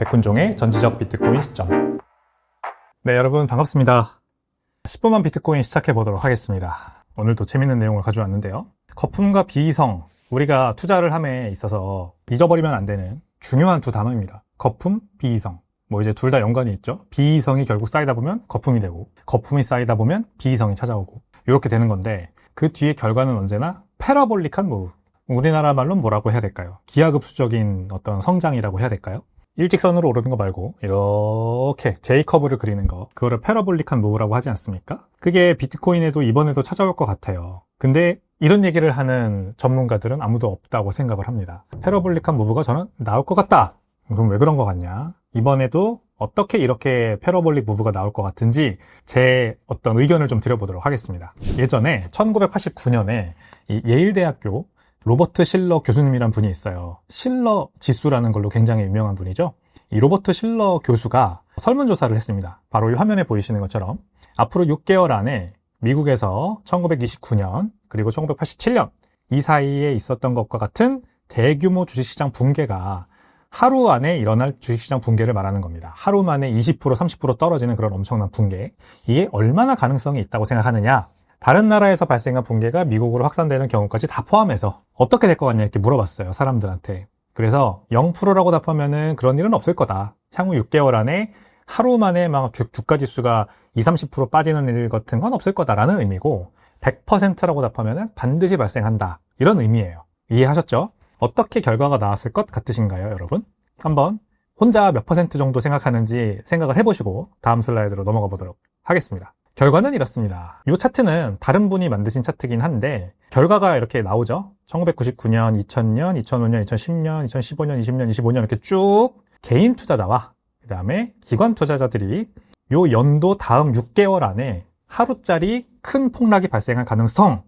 백군종의 전지적 비트코인 시점. 네, 여러분 반갑습니다. 10분만 비트코인 시작해 보도록 하겠습니다. 오늘도 재밌는 내용을 가져왔는데요. 거품과 비이성, 우리가 투자를 함에 있어서 잊어버리면 안 되는 중요한 두 단어입니다. 거품, 비이성. 뭐 이제 둘 다 연관이 있죠. 비이성이 결국 쌓이다 보면 거품이 되고, 거품이 쌓이다 보면 비이성이 찾아오고, 이렇게 되는 건데, 그 뒤의 결과는 언제나 패러볼릭한 무브. 우리나라 말로 뭐라고 해야 될까요? 기하급수적인 어떤 성장이라고 해야 될까요? 일직선으로 오르는 거 말고 이렇게 제이커브를 그리는 거 그거를 패러볼릭한 무브라고 하지 않습니까? 그게 비트코인에도 이번에도 찾아올 것 같아요. 근데 이런 얘기를 하는 전문가들은 아무도 없다고 생각을 합니다. 패러볼릭한 무브가 저는 나올 것 같다. 그럼 왜 그런 것 같냐? 이번에도 어떻게 이렇게 패러볼릭 무브가 나올 것 같은지 제 어떤 의견을 좀 드려보도록 하겠습니다. 예전에 1989년에 예일대학교 로버트 실러 교수님이란 분이 있어요. 실러 지수라는 걸로 굉장히 유명한 분이죠. 이 로버트 실러 교수가 설문조사를 했습니다. 바로 이 화면에 보이시는 것처럼 앞으로 6개월 안에 미국에서 1929년 그리고 1987년 이 사이에 있었던 것과 같은 대규모 주식시장 붕괴가 하루 안에 일어날 주식시장 붕괴를 말하는 겁니다. 하루 만에 20% 30% 떨어지는 그런 엄청난 붕괴. 이게 얼마나 가능성이 있다고 생각하느냐? 다른 나라에서 발생한 붕괴가 미국으로 확산되는 경우까지 다 포함해서 어떻게 될 것 같냐 이렇게 물어봤어요. 사람들한테. 그래서 0%라고 답하면은 그런 일은 없을 거다. 향후 6개월 안에 하루 만에 막 주, 주가 지수가 20, 30% 빠지는 일 같은 건 없을 거다라는 의미고 100%라고 답하면은 반드시 발생한다. 이런 의미예요. 이해하셨죠? 어떻게 결과가 나왔을 것 같으신가요, 여러분? 한번 혼자 몇 퍼센트 정도 생각하는지 생각을 해보시고 다음 슬라이드로 넘어가 보도록 하겠습니다. 결과는 이렇습니다. 이 차트는 다른 분이 만드신 차트긴 한데 결과가 이렇게 나오죠. 1999년, 2000년, 2005년, 2010년, 2015년, 20년, 25년 이렇게 쭉 개인 투자자와 그 다음에 기관 투자자들이 요 연도 다음 6개월 안에 하루짜리 큰 폭락이 발생할 가능성을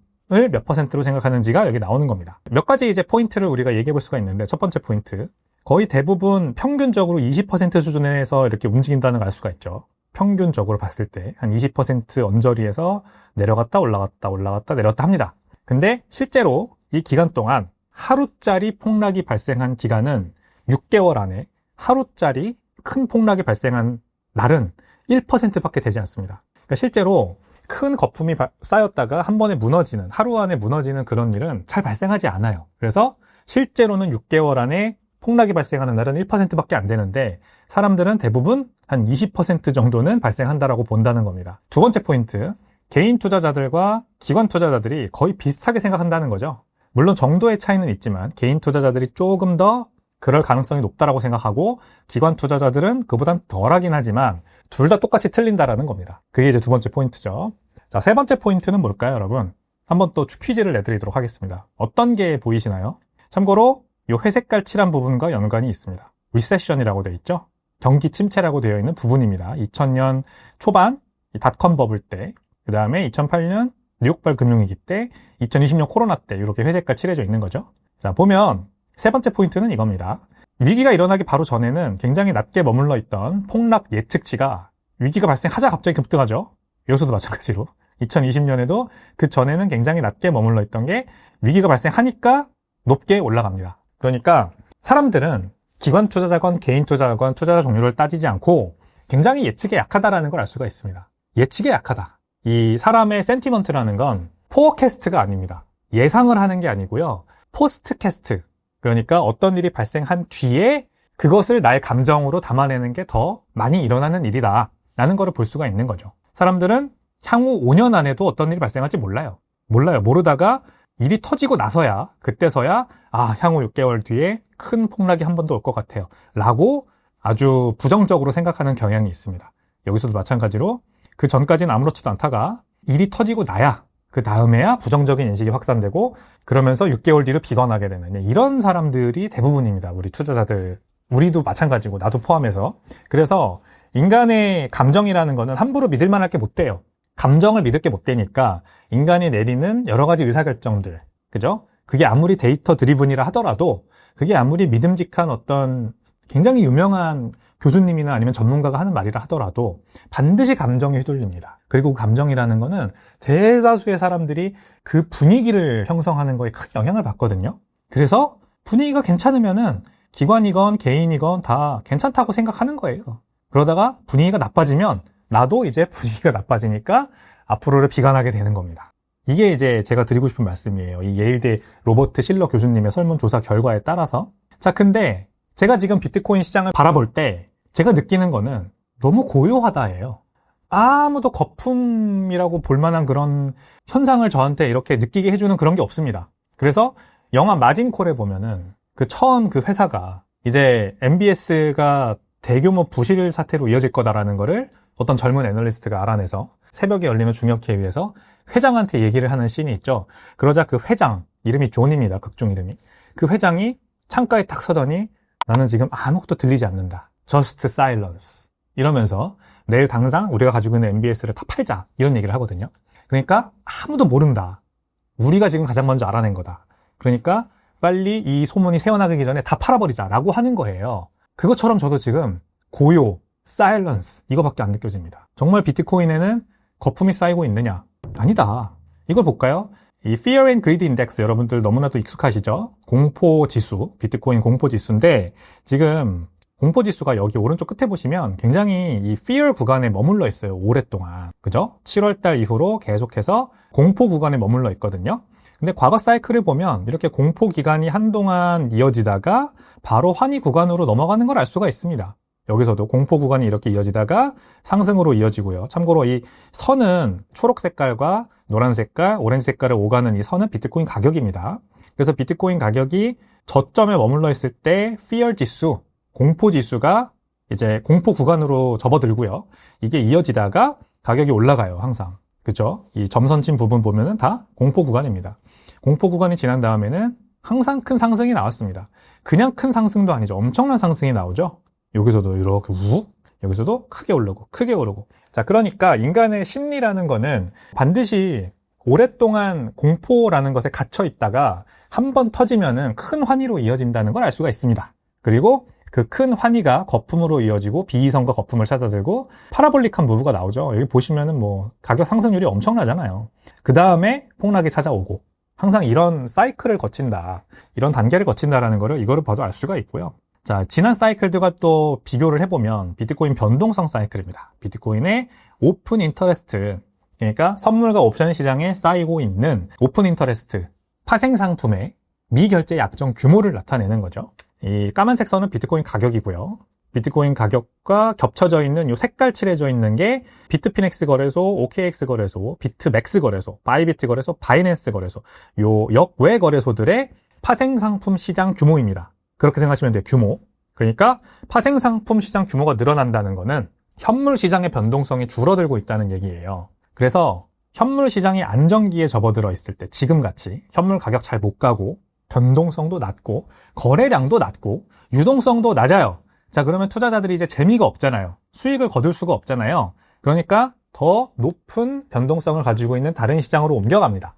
몇 퍼센트로 생각하는지가 여기 나오는 겁니다. 몇 가지 이제 포인트를 우리가 얘기해 볼 수가 있는데 첫 번째 포인트. 거의 대부분 평균적으로 20% 수준에서 이렇게 움직인다는 걸 알 수가 있죠. 평균적으로 봤을 때 한 20% 언저리에서 내려갔다 올라갔다 올라갔다 내렸다 합니다. 근데 실제로 이 기간 동안 하루짜리 폭락이 발생한 기간은 6개월 안에 하루짜리 큰 폭락이 발생한 날은 1%밖에 되지 않습니다. 그러니까 실제로 큰 거품이 쌓였다가 한 번에 무너지는 하루 안에 무너지는 그런 일은 잘 발생하지 않아요. 그래서 실제로는 6개월 안에 폭락이 발생하는 날은 1%밖에 안 되는데 사람들은 대부분 한 20% 정도는 발생한다라고 본다는 겁니다. 두 번째 포인트. 개인 투자자들과 기관 투자자들이 거의 비슷하게 생각한다는 거죠. 물론 정도의 차이는 있지만 개인 투자자들이 조금 더 그럴 가능성이 높다라고 생각하고 기관 투자자들은 그보단 덜하긴 하지만 둘 다 똑같이 틀린다라는 겁니다. 그게 이제 두 번째 포인트죠. 자, 세 번째 포인트는 뭘까요, 여러분? 한번 또 퀴즈를 내드리도록 하겠습니다. 어떤 게 보이시나요? 참고로 이 회색깔 칠한 부분과 연관이 있습니다. 리세션이라고 되어 있죠? 경기 침체라고 되어 있는 부분입니다. 2000년 초반 닷컴 버블 때, 그 다음에 2008년 뉴욕발 금융위기 때, 2020년 코로나 때 이렇게 회색깔 칠해져 있는 거죠. 자, 보면 세 번째 포인트는 이겁니다. 위기가 일어나기 바로 전에는 굉장히 낮게 머물러 있던 폭락 예측치가 위기가 발생하자 갑자기 급등하죠. 여기서도 마찬가지로. 2020년에도 그 전에는 굉장히 낮게 머물러 있던 게 위기가 발생하니까 높게 올라갑니다. 그러니까 사람들은 기관 투자자건 개인 투자자건 투자자 종류를 따지지 않고 굉장히 예측에 약하다라는 걸 알 수가 있습니다. 예측에 약하다. 이 사람의 센티먼트라는 건 포어캐스트가 아닙니다. 예상을 하는 게 아니고요. 포스트캐스트. 그러니까 어떤 일이 발생한 뒤에 그것을 나의 감정으로 담아내는 게 더 많이 일어나는 일이다. 라는 거를 볼 수가 있는 거죠. 사람들은 향후 5년 안에도 어떤 일이 발생할지 몰라요. 몰라요. 모르다가 일이 터지고 나서야 그때서야 아 향후 6개월 뒤에 큰 폭락이 한 번 더 올 것 같아요. 라고 아주 부정적으로 생각하는 경향이 있습니다. 여기서도 마찬가지로 그 전까지는 아무렇지도 않다가 일이 터지고 나야 그 다음에야 부정적인 인식이 확산되고 그러면서 6개월 뒤로 비관하게 되는 이런 사람들이 대부분입니다. 우리 투자자들. 우리도 마찬가지고 나도 포함해서. 그래서 인간의 감정이라는 거는 함부로 믿을 만할 게 못 돼요 감정을 믿을 게 못 되니까 인간이 내리는 여러 가지 의사결정들, 그죠? 그게 아무리 데이터 드리븐이라 하더라도 그게 아무리 믿음직한 어떤 굉장히 유명한 교수님이나 아니면 전문가가 하는 말이라 하더라도 반드시 감정에 휘둘립니다. 그리고 그 감정이라는 거는 대다수의 사람들이 그 분위기를 형성하는 거에 큰 영향을 받거든요. 그래서 분위기가 괜찮으면은 기관이건 개인이건 다 괜찮다고 생각하는 거예요. 그러다가 분위기가 나빠지면 나도 이제 분위기가 나빠지니까 앞으로를 비관하게 되는 겁니다. 이게 이제 제가 드리고 싶은 말씀이에요. 이 예일대 로버트 실러 교수님의 설문조사 결과에 따라서. 자, 근데 제가 지금 비트코인 시장을 바라볼 때 제가 느끼는 거는 너무 고요하다예요. 아무도 거품이라고 볼 만한 그런 현상을 저한테 이렇게 느끼게 해주는 그런 게 없습니다. 그래서 영화 마진콜에 보면은 그 처음 그 회사가 이제 MBS가 대규모 부실 사태로 이어질 거다라는 거를 어떤 젊은 애널리스트가 알아내서 새벽에 열리는 중역회의에서 회장한테 얘기를 하는 씬이 있죠. 그러자 그 회장, 이름이 존입니다. 극중 이름이. 그 회장이 창가에 딱 서더니 나는 지금 아무것도 들리지 않는다. Just silence. 이러면서 내일 당장 우리가 가지고 있는 MBS를 다 팔자. 이런 얘기를 하거든요. 그러니까 아무도 모른다. 우리가 지금 가장 먼저 알아낸 거다. 그러니까 빨리 이 소문이 새어나가기 전에 다 팔아버리자 라고 하는 거예요. 그것처럼 저도 지금 고요, 사일런스 이거밖에 안 느껴집니다. 정말 비트코인에는 거품이 쌓이고 있느냐? 아니다. 이걸 볼까요? 이 Fear and Greed Index 여러분들 너무나도 익숙하시죠? 공포 지수, 비트코인 공포 지수인데 지금 공포 지수가 여기 오른쪽 끝에 보시면 굉장히 이 Fear 구간에 머물러 있어요. 오랫동안. 그죠? 7월 달 이후로 계속해서 공포 구간에 머물러 있거든요. 근데 과거 사이클을 보면 이렇게 공포 기간이 한동안 이어지다가 바로 환희 구간으로 넘어가는 걸 알 수가 있습니다. 여기서도 공포 구간이 이렇게 이어지다가 상승으로 이어지고요. 참고로 이 선은 초록 색깔과 노란 색깔, 오렌지 색깔을 오가는 이 선은 비트코인 가격입니다. 그래서 비트코인 가격이 저점에 머물러 있을 때 fear 지수, 공포 지수가 이제 공포 구간으로 접어들고요. 이게 이어지다가 가격이 올라가요, 항상. 그죠? 이 점선 친 부분 보면은 다 공포 구간입니다. 공포 구간이 지난 다음에는 항상 큰 상승이 나왔습니다. 그냥 큰 상승도 아니죠. 엄청난 상승이 나오죠. 여기서도 이렇게 우 여기서도 크게 오르고 크게 오르고 자 그러니까 인간의 심리라는 거는 반드시 오랫동안 공포라는 것에 갇혀 있다가 한 번 터지면은 큰 환희로 이어진다는 걸 알 수가 있습니다. 그리고 그 큰 환희가 거품으로 이어지고 비이성과 거품을 찾아들고 파라볼릭한 무브가 나오죠. 여기 보시면은 뭐 가격 상승률이 엄청나잖아요. 그 다음에 폭락이 찾아오고 항상 이런 사이클을 거친다. 이런 단계를 거친다라는 거를 이거를 봐도 알 수가 있고요. 자, 지난 사이클들과 또 비교를 해보면 비트코인 변동성 사이클입니다. 비트코인의 오픈 인터레스트, 그러니까 선물과 옵션 시장에 쌓이고 있는 오픈 인터레스트, 파생 상품의 미결제 약정 규모를 나타내는 거죠. 이 까만색 선은 비트코인 가격이고요. 비트코인 가격과 겹쳐져 있는 이 색깔 칠해져 있는 게 비트피넥스 거래소, OKX 거래소, 비트맥스 거래소, 바이비트 거래소, 바이낸스 거래소, 요 역외 거래소들의 파생 상품 시장 규모입니다. 그렇게 생각하시면 돼요. 규모. 그러니까 파생 상품 시장 규모가 늘어난다는 것은 현물 시장의 변동성이 줄어들고 있다는 얘기예요. 그래서 현물 시장이 안정기에 접어들어 있을 때 지금 같이 현물 가격 잘 못 가고 변동성도 낮고 거래량도 낮고 유동성도 낮아요. 자, 그러면 투자자들이 이제 재미가 없잖아요. 수익을 거둘 수가 없잖아요. 그러니까 더 높은 변동성을 가지고 있는 다른 시장으로 옮겨갑니다.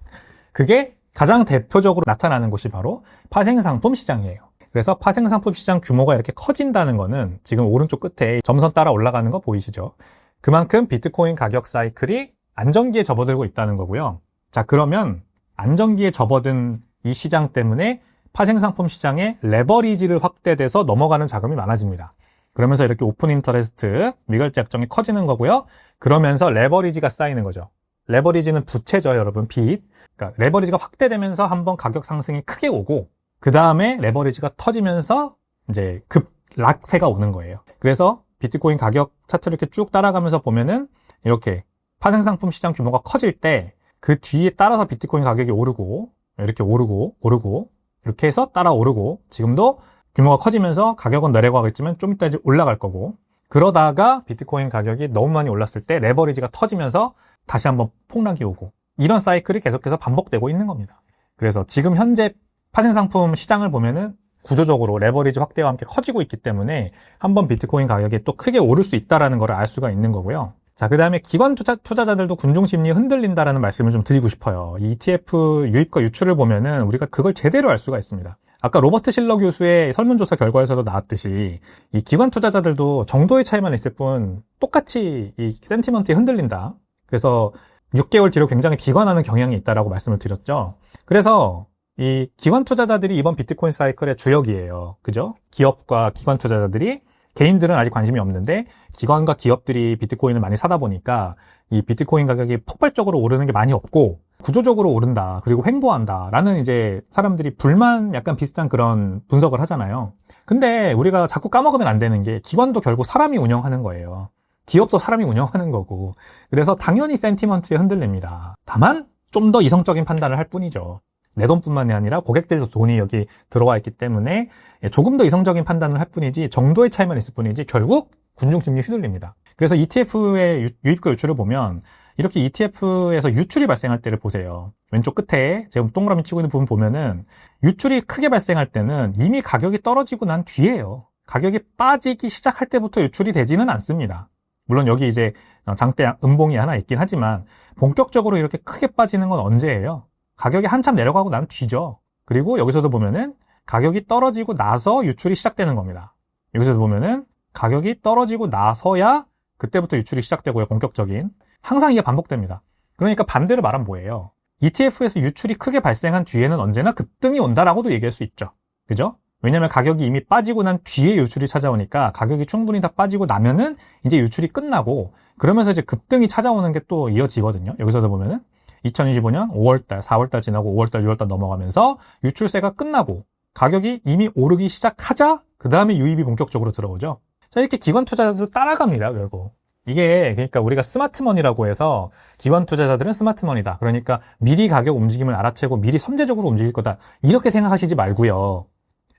그게 가장 대표적으로 나타나는 곳이 바로 파생상품 시장이에요. 그래서 파생상품 시장 규모가 이렇게 커진다는 거는 지금 오른쪽 끝에 점선 따라 올라가는 거 보이시죠? 그만큼 비트코인 가격 사이클이 안정기에 접어들고 있다는 거고요. 자, 그러면 안정기에 접어든 이 시장 때문에 파생상품 시장에 레버리지를 확대돼서 넘어가는 자금이 많아집니다. 그러면서 이렇게 오픈 인터레스트, 미결제 약정이 커지는 거고요. 그러면서 레버리지가 쌓이는 거죠. 레버리지는 부채죠, 여러분. 빚. 그러니까 레버리지가 확대되면서 한번 가격 상승이 크게 오고 그 다음에 레버리지가 터지면서 이제 급 락세가 오는 거예요. 그래서 비트코인 가격 차트를 이렇게 쭉 따라가면서 보면은 이렇게 파생상품 시장 규모가 커질 때 그 뒤에 따라서 비트코인 가격이 오르고 이렇게 오르고 오르고 이렇게 해서 따라 오르고 지금도 규모가 커지면서 가격은 내려가겠지만 좀 이따 이제 올라갈 거고 그러다가 비트코인 가격이 너무 많이 올랐을 때 레버리지가 터지면서 다시 한번 폭락이 오고 이런 사이클이 계속해서 반복되고 있는 겁니다. 그래서 지금 현재 파생 상품 시장을 보면은 구조적으로 레버리지 확대와 함께 커지고 있기 때문에 한번 비트코인 가격이 또 크게 오를 수 있다는 것을 알 수가 있는 거고요. 자, 그 다음에 기관 투자, 투자자들도 군중 심리에 흔들린다라는 말씀을 좀 드리고 싶어요. ETF 유입과 유출을 보면은 우리가 그걸 제대로 알 수가 있습니다. 아까 로버트 실러 교수의 설문조사 결과에서도 나왔듯이 이 기관 투자자들도 정도의 차이만 있을 뿐 똑같이 이 센티먼트에 흔들린다. 그래서 6개월 뒤로 굉장히 비관하는 경향이 있다라고 말씀을 드렸죠. 그래서 이 기관 투자자들이 이번 비트코인 사이클의 주역이에요. 그죠? 기업과 기관 투자자들이 개인들은 아직 관심이 없는데 기관과 기업들이 비트코인을 많이 사다 보니까 이 비트코인 가격이 폭발적으로 오르는 게 많이 없고 구조적으로 오른다. 그리고 횡보한다. 라는 이제 사람들이 불만 약간 비슷한 그런 분석을 하잖아요. 근데 우리가 자꾸 까먹으면 안 되는 게 기관도 결국 사람이 운영하는 거예요. 기업도 사람이 운영하는 거고. 그래서 당연히 센티먼트에 흔들립니다. 다만 좀 더 이성적인 판단을 할 뿐이죠. 내 돈뿐만이 아니라 고객들도 돈이 여기 들어와 있기 때문에 조금 더 이성적인 판단을 할 뿐이지 정도의 차이만 있을 뿐이지 결국 군중심리 휘둘립니다. 그래서 ETF의 유입과 유출을 보면 이렇게 ETF에서 유출이 발생할 때를 보세요. 왼쪽 끝에 제가 동그라미 치고 있는 부분 보면은 유출이 크게 발생할 때는 이미 가격이 떨어지고 난 뒤에요. 가격이 빠지기 시작할 때부터 유출이 되지는 않습니다. 물론 여기 이제 장대 음봉이 하나 있긴 하지만 본격적으로 이렇게 크게 빠지는 건 언제예요? 가격이 한참 내려가고 난 뒤죠. 그리고 여기서도 보면은 가격이 떨어지고 나서 유출이 시작되는 겁니다. 여기서도 보면은 가격이 떨어지고 나서야 그때부터 유출이 시작되고요. 본격적인. 항상 이게 반복됩니다. 그러니까 반대로 말하면 뭐예요? ETF에서 유출이 크게 발생한 뒤에는 언제나 급등이 온다라고도 얘기할 수 있죠. 그죠? 왜냐면 가격이 이미 빠지고 난 뒤에 유출이 찾아오니까 가격이 충분히 다 빠지고 나면은 이제 유출이 끝나고 그러면서 이제 급등이 찾아오는 게 또 이어지거든요. 여기서도 보면은 2025년 5월달, 4월달 지나고 5월달, 6월달 넘어가면서 유출세가 끝나고 가격이 이미 오르기 시작하자 그 다음에 유입이 본격적으로 들어오죠. 자 이렇게 기관 투자자도 따라갑니다. 결국. 이게 그러니까 우리가 스마트머니라고 해서 기관 투자자들은 스마트머니다. 그러니까 미리 가격 움직임을 알아채고 미리 선제적으로 움직일 거다. 이렇게 생각하시지 말고요.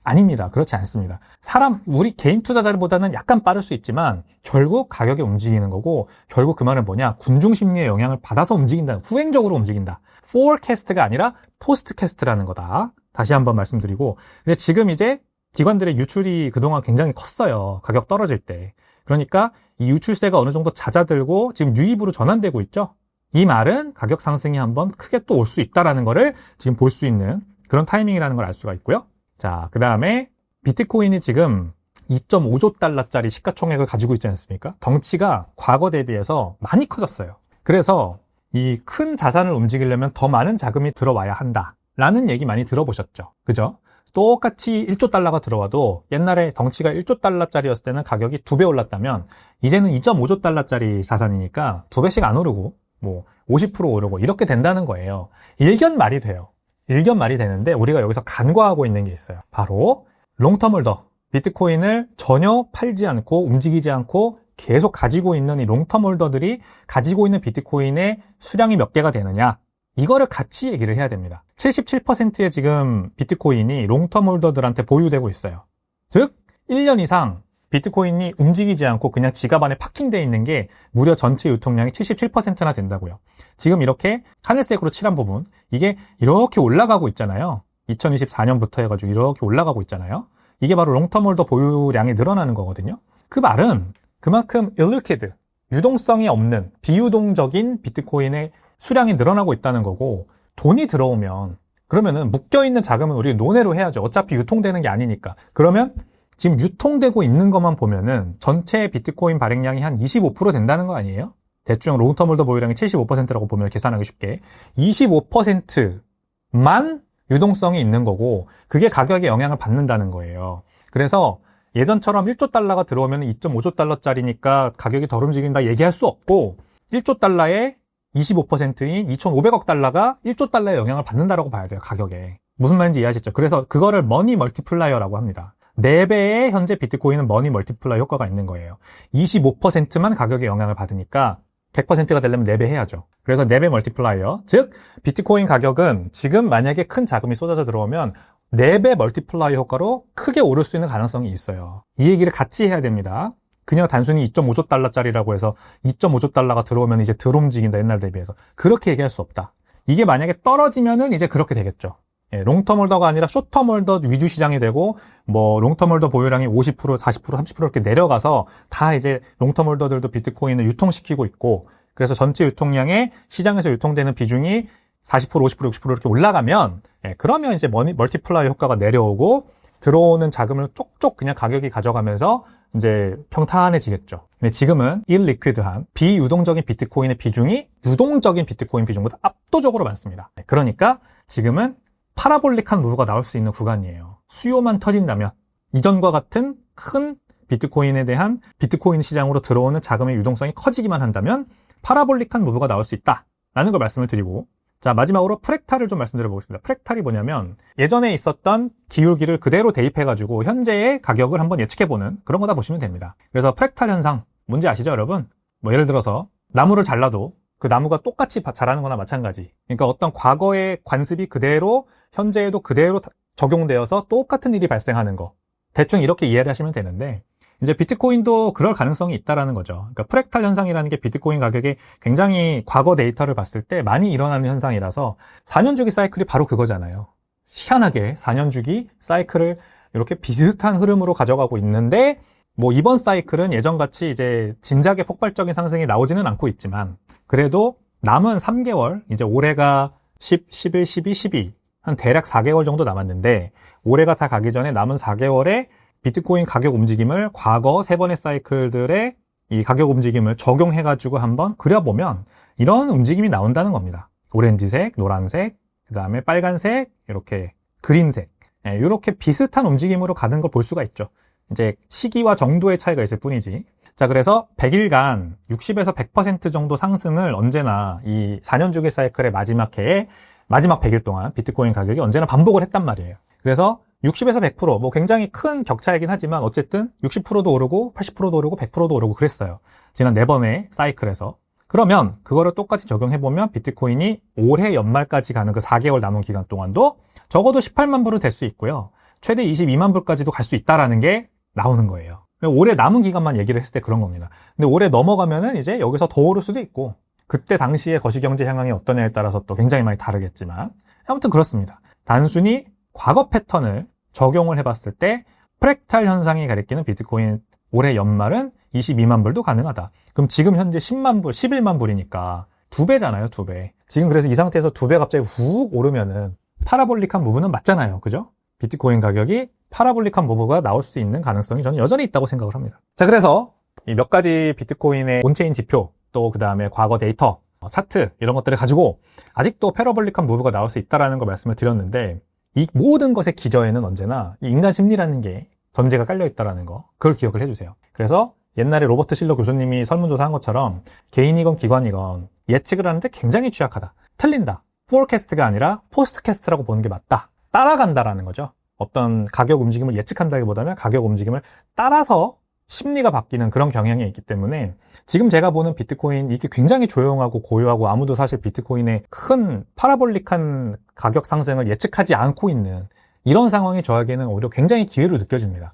아닙니다. 그렇지 않습니다. 사람, 우리 개인 투자자보다는 약간 빠를 수 있지만 결국 가격에 움직이는 거고 결국 그 말은 뭐냐? 군중 심리의 영향을 받아서 움직인다. 후행적으로 움직인다. forecast가 아니라 postcast라는 거다. 다시 한번 말씀드리고. 근데 지금 이제 기관들의 유출이 그동안 굉장히 컸어요. 가격 떨어질 때. 그러니까 이 유출세가 어느 정도 잦아들고 지금 유입으로 전환되고 있죠. 이 말은 가격 상승이 한번 크게 또 올 수 있다라는 거를 지금 볼 수 있는 그런 타이밍이라는 걸 알 수가 있고요. 자, 그 다음에 비트코인이 지금 2.5조 달러짜리 시가총액을 가지고 있지 않습니까? 덩치가 과거 대비해서 많이 커졌어요. 그래서 이 큰 자산을 움직이려면 더 많은 자금이 들어와야 한다. 라는 얘기 많이 들어보셨죠? 그죠? 똑같이 1조 달러가 들어와도 옛날에 덩치가 1조 달러짜리였을 때는 가격이 두 배 올랐다면 이제는 2.5조 달러짜리 자산이니까 두 배씩 안 오르고 뭐 50% 오르고 이렇게 된다는 거예요. 일견 말이 돼요. 일견 말이 되는데 우리가 여기서 간과하고 있는 게 있어요. 바로 롱텀 홀더. 비트코인을 전혀 팔지 않고 움직이지 않고 계속 가지고 있는 이 롱텀 홀더들이 가지고 있는 비트코인의 수량이 몇 개가 되느냐. 이거를 같이 얘기를 해야 됩니다. 77%의 지금 비트코인이 롱텀 홀더들한테 보유되고 있어요. 즉, 1년 이상 비트코인이 움직이지 않고 그냥 지갑 안에 파킹되어 있는 게 무려 전체 유통량이 77%나 된다고요. 지금 이렇게 하늘색으로 칠한 부분, 이게 이렇게 올라가고 있잖아요. 2024년부터 해가지고 이렇게 올라가고 있잖아요. 이게 바로 롱텀홀더 보유량이 늘어나는 거거든요. 그 말은 그만큼 일리퀴드, 유동성이 없는 비유동적인 비트코인의 수량이 늘어나고 있다는 거고 돈이 들어오면 그러면은 묶여있는 자금은 우리 논외로 해야죠. 어차피 유통되는 게 아니니까. 그러면 지금 유통되고 있는 것만 보면은 전체 비트코인 발행량이 한 25% 된다는 거 아니에요? 대충 롱텀 홀더 보유량이 75%라고 보면 계산하기 쉽게 25%만 유동성이 있는 거고 그게 가격에 영향을 받는다는 거예요. 그래서 예전처럼 1조 달러가 들어오면 2.5조 달러짜리니까 가격이 덜 움직인다 얘기할 수 없고 1조 달러에 25%인 2,500억 달러가 1조 달러의 영향을 받는다라고 봐야 돼요, 가격에. 무슨 말인지 이해하시죠? 그래서 그거를 머니 멀티플라이어라고 합니다. 4배의 현재 비트코인은 머니 멀티플라이 효과가 있는 거예요. 25%만 가격에 영향을 받으니까 100%가 되려면 4배 해야죠. 그래서 4배 멀티플라이어. 즉, 비트코인 가격은 지금 만약에 큰 자금이 쏟아져 들어오면 4배 멀티플라이 효과로 크게 오를 수 있는 가능성이 있어요. 이 얘기를 같이 해야 됩니다. 그냥 단순히 2.5조 달러짜리라고 해서 2.5조 달러가 들어오면 이제 덜 움직인다 옛날 대비해서 그렇게 얘기할 수 없다. 이게 만약에 떨어지면은 이제 그렇게 되겠죠. 예, 롱텀 홀더가 아니라 쇼텀 홀더 위주 시장이 되고 뭐 롱텀 홀더 보유량이 50%, 40%, 30% 이렇게 내려가서 다 이제 롱텀 홀더들도 비트코인을 유통시키고 있고 그래서 전체 유통량에 시장에서 유통되는 비중이 40%, 50%, 60% 이렇게 올라가면 예, 그러면 이제 머니 멀티플라이 효과가 내려오고 들어오는 자금을 쪽쪽 그냥 가격이 가져가면서 이제 평탄해지겠죠. 근데 지금은 일리퀴드한 비유동적인 비트코인의 비중이 유동적인 비트코인 비중보다 압도적으로 많습니다. 네, 그러니까 지금은 파라볼릭한 무브가 나올 수 있는 구간이에요. 수요만 터진다면 이전과 같은 큰 비트코인에 대한 비트코인 시장으로 들어오는 자금의 유동성이 커지기만 한다면 파라볼릭한 무브가 나올 수 있다라는 걸 말씀을 드리고 자 마지막으로 프랙탈을 좀 말씀드려 보겠습니다. 프랙탈이 뭐냐면 예전에 있었던 기울기를 그대로 대입해 가지고 현재의 가격을 한번 예측해 보는 그런 거다 보시면 됩니다. 그래서 프랙탈 현상 뭔지 아시죠 여러분? 뭐 예를 들어서 나무를 잘라도 그 나무가 똑같이 자라는 거나 마찬가지. 그러니까 어떤 과거의 관습이 그대로 현재에도 그대로 적용되어서 똑같은 일이 발생하는 거. 대충 이렇게 이해를 하시면 되는데 이제 비트코인도 그럴 가능성이 있다라는 거죠. 그러니까 프랙탈 현상이라는 게 비트코인 가격에 굉장히 과거 데이터를 봤을 때 많이 일어나는 현상이라서 4년 주기 사이클이 바로 그거잖아요. 희한하게 4년 주기 사이클을 이렇게 비슷한 흐름으로 가져가고 있는데 뭐 이번 사이클은 예전같이 이제 진작에 폭발적인 상승이 나오지는 않고 있지만 그래도 남은 3개월 이제 올해가 10, 11, 12, 12 한 대략 4개월 정도 남았는데 올해가 다 가기 전에 남은 4개월에 비트코인 가격 움직임을 과거 세 번의 사이클들의 이 가격 움직임을 적용해가지고 한번 그려보면 이런 움직임이 나온다는 겁니다. 오렌지색, 노란색, 그 다음에 빨간색, 이렇게 그린색. 이렇게 비슷한 움직임으로 가는 걸 볼 수가 있죠. 이제 시기와 정도의 차이가 있을 뿐이지. 자, 그래서 100일간 60에서 100% 정도 상승을 언제나 이 4년 주기 사이클의 마지막 해에 마지막 100일 동안 비트코인 가격이 언제나 반복을 했단 말이에요. 그래서 60에서 100%, 뭐 굉장히 큰 격차이긴 하지만 어쨌든 60%도 오르고 80%도 오르고 100%도 오르고 그랬어요. 지난 4번의 사이클에서. 그러면 그거를 똑같이 적용해보면 비트코인이 올해 연말까지 가는 그 4개월 남은 기간 동안도 적어도 18만 불은 될 수 있고요. 최대 22만 불까지도 갈 수 있다라는 게 나오는 거예요. 올해 남은 기간만 얘기를 했을 때 그런 겁니다. 근데 올해 넘어가면은 이제 여기서 더 오를 수도 있고 그때 당시에 거시경제 향황이 어떠냐에 따라서 또 굉장히 많이 다르겠지만 아무튼 그렇습니다. 단순히 과거 패턴을 적용을 해봤을 때 프랙탈 현상이 가리키는 비트코인 올해 연말은 22만 불도 가능하다. 그럼 지금 현재 10만 불, 11만 불이니까 두 배잖아요, 두 배. 지금 그래서 이 상태에서 두 배 갑자기 훅 오르면은 파라볼릭한 무브는 맞잖아요. 그죠? 비트코인 가격이 파라볼릭한 무브가 나올 수 있는 가능성이 저는 여전히 있다고 생각을 합니다. 자, 그래서 이 몇 가지 비트코인의 온체인 지표, 또 그 다음에 과거 데이터, 어, 차트 이런 것들을 가지고 아직도 패러볼릭한 무브가 나올 수 있다라는 걸 말씀을 드렸는데 이 모든 것의 기저에는 언제나 인간 심리라는 게 전제가 깔려 있다라는 거 그걸 기억을 해주세요. 그래서 옛날에 로버트 실러 교수님이 설문조사한 것처럼 개인이건 기관이건 예측을 하는데 굉장히 취약하다. 틀린다. 포어캐스트가 아니라 포스트캐스트라고 보는 게 맞다. 따라간다라는 거죠. 어떤 가격 움직임을 예측한다기보다는 가격 움직임을 따라서 심리가 바뀌는 그런 경향이 있기 때문에 지금 제가 보는 비트코인 이게 굉장히 조용하고 고요하고 아무도 사실 비트코인의 큰 파라볼릭한 가격 상승을 예측하지 않고 있는 이런 상황이 저에게는 오히려 굉장히 기회로 느껴집니다.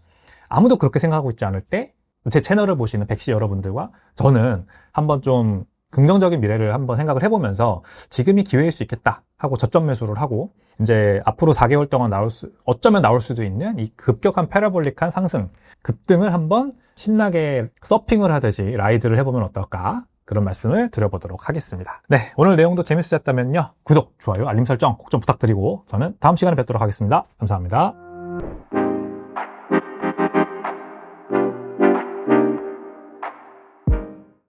아무도 그렇게 생각하고 있지 않을 때 제 채널을 보시는 백시 여러분들과 저는 한번 좀 긍정적인 미래를 한번 생각을 해보면서 지금이 기회일 수 있겠다 하고 저점 매수를 하고 이제 앞으로 4개월 동안 나올 수 어쩌면 나올 수도 있는 이 급격한 패러볼릭한 상승 급등을 한번 신나게 서핑을 하듯이 라이드를 해보면 어떨까 그런 말씀을 드려보도록 하겠습니다. 네, 오늘 내용도 재밌으셨다면요. 구독, 좋아요, 알림 설정 꼭 좀 부탁드리고 저는 다음 시간에 뵙도록 하겠습니다. 감사합니다.